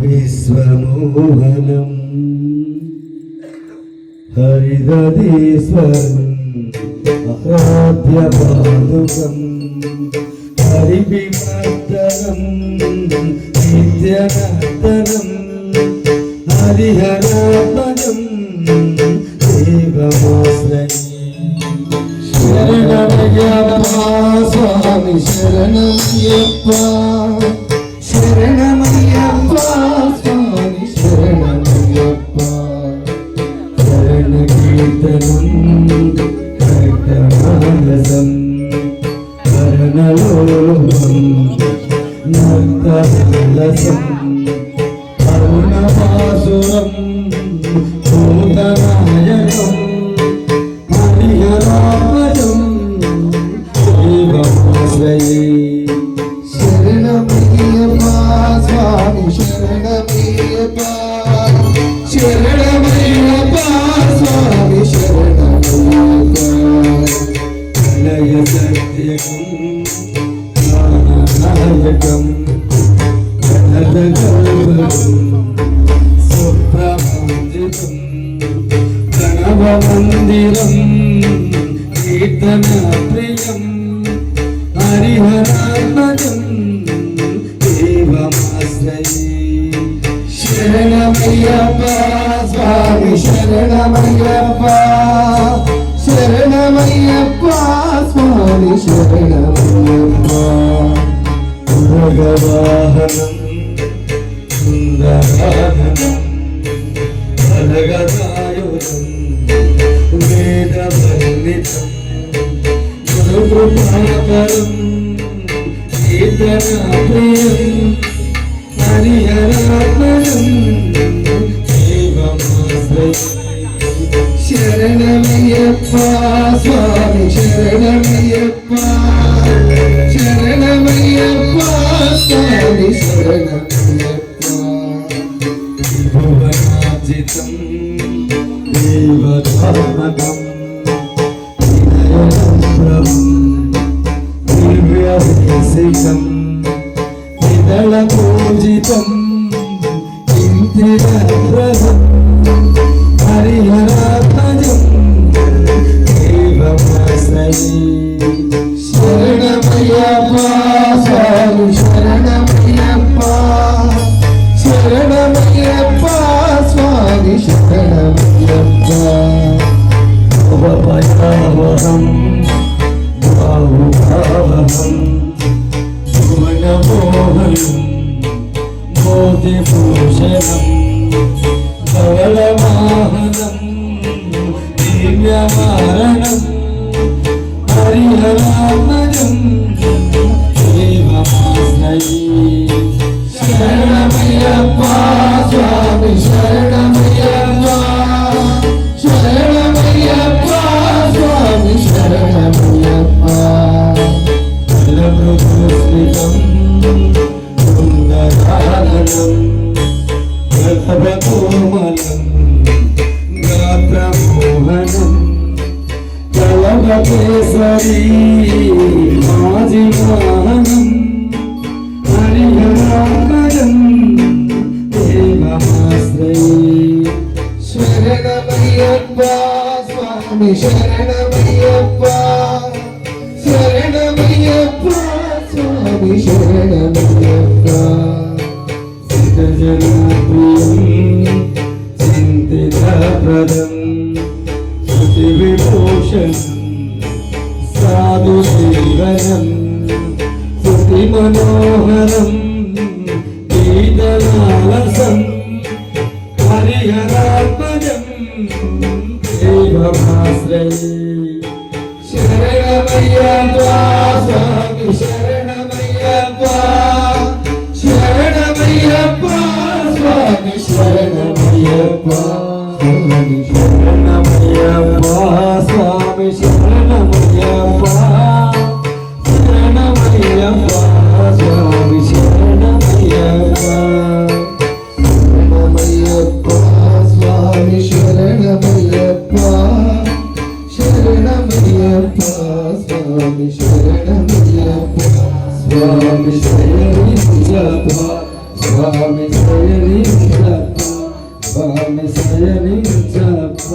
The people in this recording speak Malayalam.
വിശ്വമോഹനം. ഹരിതീശ്വരം ആരാധ്യപാദുകം ഹരിവിമർദ്ദനം നിത്യനർദ്ദനം ഹരിഹരാത്മജം ദൈവമാശ്രയേ. ശരണമയ്യപ്പ സ്വാമി ശരണമയ്യപ്പ. ശരണമയ്യപ്പ ശരണമയ്യപ്പ. ശരണമയ്യപ്പ സ്വാമി ശരണമയ്യപ്പ. പ്രണവമന്ദിരം കീർത്തനപ്രിയം ഹരിഹരാത്മജം ദേവമാശ്രയേ. ശരണമയ്യപ്പ സ്വാമി ശരണമയ്യപ്പ ശരണമയ്യപ്പ സ്വാമി ശരണമയ്യപ്പ. ഭഗവാഹനം സുന്ദരാഹനം ഫലഗതായുധം വേദവർണിതം ഗുരുകൃപാകരം കീർത്തനപ്രിയം ഹരിഹരാത്മനം ശരണമയ്യപ്പ സ്വാമി ശരണമയ്യപ്പ ശരണമയ്യപ്പ സ്വാമി ദേവധാമകം വിനയനമ്രം ദിവ്യരസികം വിതളപൂജിതം ഇന്ദ്രിരപ്രദം ധവളവാഹനം ദിവ്യമാരണം ഹരിഹരാത്മജം സ്വാമി സ്വാമി ഗാത്രമോഹനം കലവകേസരി മാജിവാഹനം ഹരിഹരാമരം ദേവമാശ്രയേ. ശരണമയ്യപ്പ സ്വാമി ശരണമയ്യപ്പ. ശരണമയ്യപ്പ സ്വാമി ശരണമയ്യപ്പ. സിതജനപ്രിയം ചിന്തിതപ്രദം. ശ്രുതിവിഭൂഷണം സാധുജീവനം ശ്രുതിമനോഹരം ഗീതലാലസം ഹരിഹരാത്മജം ദൈവമാശ്രയേ ശരണമയ്യപ്പ శయని జప స్వామి శయని జప స్వామి శయని జప